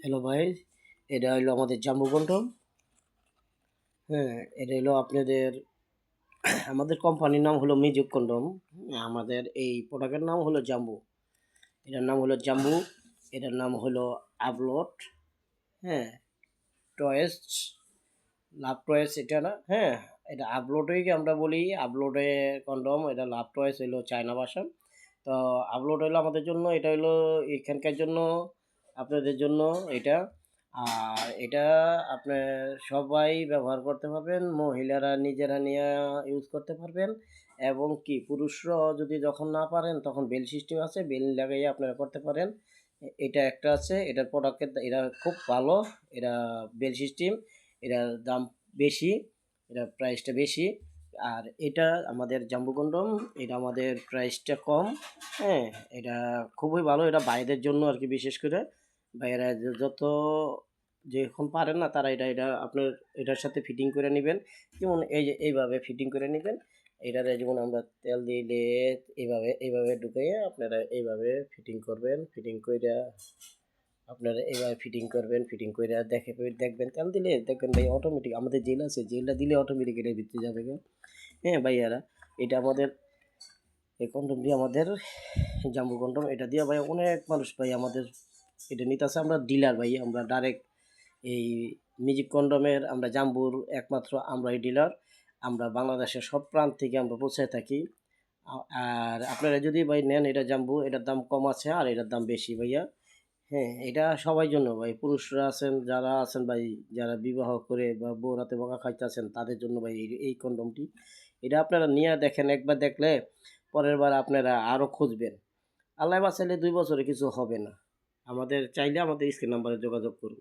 Hello ভাই এটা হলো আমাদের জাম্বু কন্ডম হ্যাঁ এটা হলো আপনাদের, আমাদের কোম্পানির নাম হলো মিউজিক কন্ডম আমাদের এই প্রোডাক্টের নাম হলো জাম্বু এটার নাম হলো জাম্বু এটার নাম হলো আপলোড হ্যাঁ টয়েস লাভ টয়েস এটা না? হ্যাঁ এটা আপলোডেই আমরা বলি? আপলোডে কন্ডম এটা লাভ টয়েস হলো চায়না ভাষা তো আপলোড হলো আমাদের জন্য, এটা হলো এখানকার জন্য আপনাদের জন্য এটা। আর এটা আপনার সবাই ব্যবহার করতে পারবেন, মহিলারা নিজেরা নিয়ে ইউজ করতে পারবেন। এবং কি পুরুষরাও যদি যখন না পারেন, তখন বেল সিস্টেম আছে, বেল লাগাইয়ে আপনারা করতে পারেন। এটা একটা আছে, এটার প্রোডাক্টের এরা খুব ভালো, এরা বেল সিস্টেম এটার দাম বেশি এটা প্রাইসটা বেশি। আর এটা আমাদের জাম্বু কন্ডম, এটা আমাদের প্রাইসটা কম হ্যাঁ এটা খুবই ভালো, এটা বাইরের জন্য আর কি বিশেষ করে। য- যত যখন পারেন না, তারা এটা এটা আপনার, এটার সাথে ফিটিং করে নেবেন। যেমন এই যে, এইভাবে ফিটিং করে নেবেন। এটারে যেমন আমরা তেল দিলে এইভাবে এইভাবে ঢুকাইয়ে আপনারা এইভাবে ফিটিং করবেন। ফিটিং কইরা আপনারা এইভাবে ফিটিং করবেন ফিটিং কইরা দেখে দেখবেন। তেল দিলে দেখবেন ভাই অটোমেটিক আমাদের জেল আছে, জেলটা দিলে অটোমেটিক এটার ভিতরে যাবে। হ্যাঁ ভাইয়ারা, এটা আমাদের, এই কন্ডমটি আমাদের, জাম্বু কন্ডম এটা দিয়ে ভাই অনেক মানুষ ভাই আমাদের এটা নিতেছে আমরা ডিলার ভাই, আমরা ডাইরেক্ট এই মিউজিক কন্ডমের আমরা জাম্বুর একমাত্র আমরাই ডিলার আমরা বাংলাদেশের সব প্রান্ত থেকে আমরা পৌঁছায় থাকি। আর আপনারা যদি ভাই নেন এটা জাম্বু এটার দাম কম আছে আর এটার দাম বেশি ভাইয়া। হ্যাঁ এটা সবাই জন্য ভাই, পুরুষরা আছেন, যারা আছেন ভাই, যারা বিবাহ করে বা বউ রাতে বকা খাইতেছেন তাদের জন্য ভাই এই- এই কন্ডমটি এটা আপনারা নিয়ে দেখেন, একবার দেখলে পরের বার আপনারা আরও খুঁজবেন। আল্লাহ বাঁচাইলে দুই বছরে কিছু হবে না। আমাদের চাইলে আমাদের স্ক্রিন নাম্বারে যোগাযোগ করুন।